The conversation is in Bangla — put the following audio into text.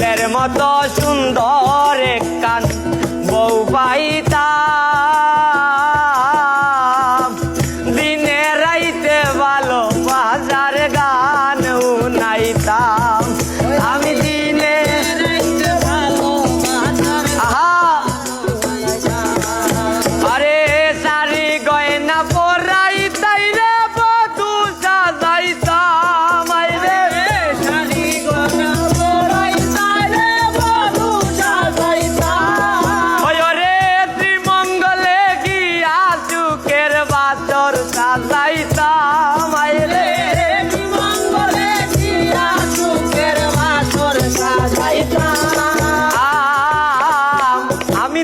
ফুলের মতো সুন্দর কান। বউ পাইতা দিনে রাইতে ভালো আমি